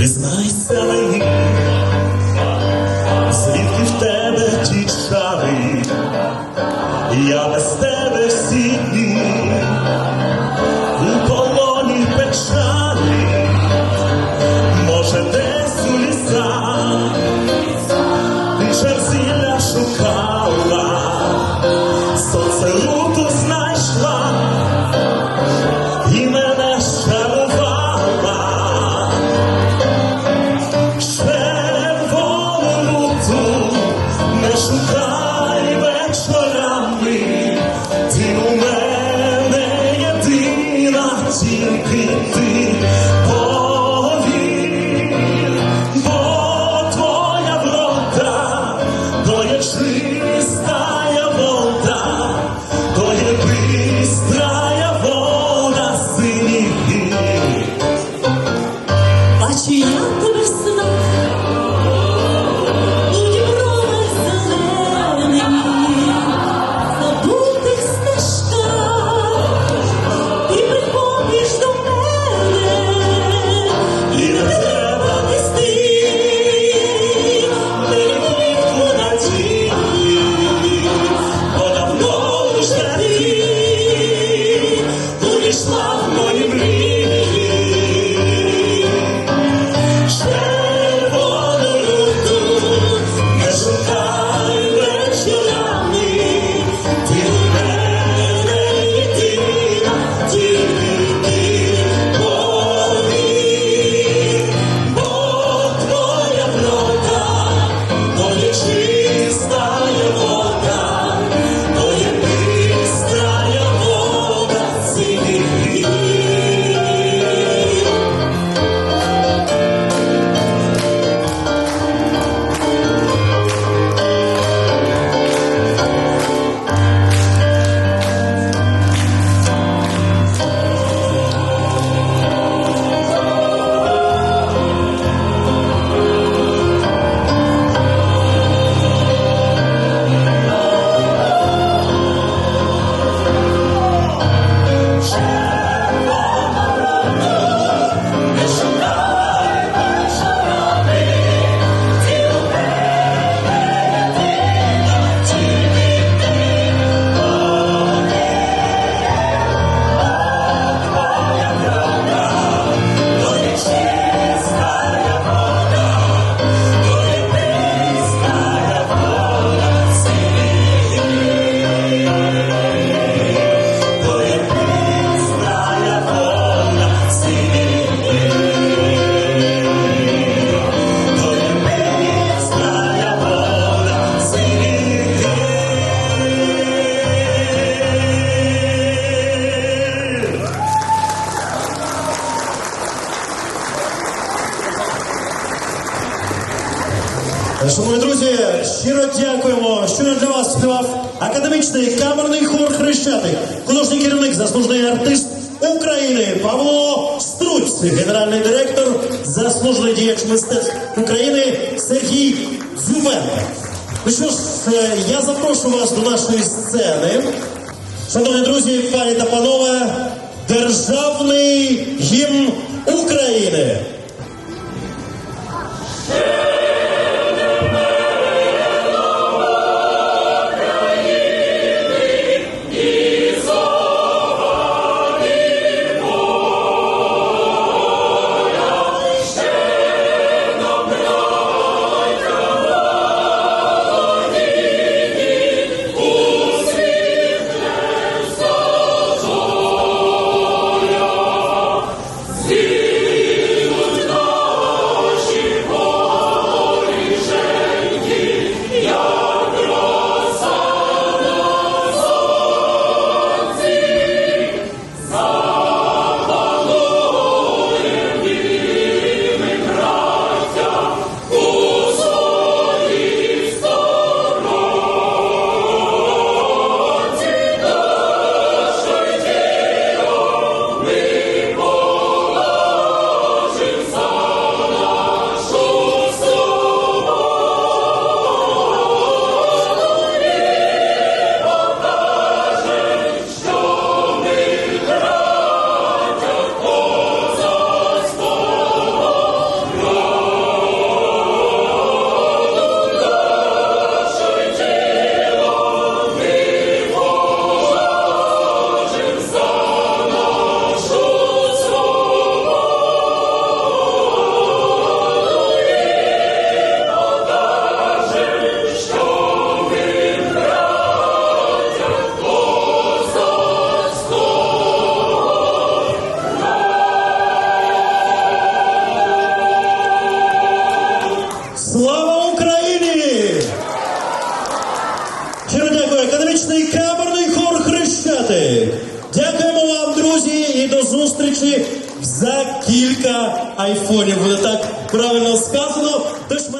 Признайся мені, звідки в тебе ті чари, я без тебе. Ну Шановні друзі, щиро дякуємо, що для вас співав академічний камерний хор Хрещатик, художній керівник, заслужений артист України Павло Струць, генеральний директор, заслужений діяч мистецтв України Сергій Дзюбенко. Ну що ж, е, я запрошую вас до нашої сцени. Шановні друзі, пані та панове, державний гімн України. Yeah! Silver! Щиро камерний хор Хрещатик. Дякуємо вам, друзі, і до зустрічі за кілька айфонів. Буде так правильно сказано. Тож мене.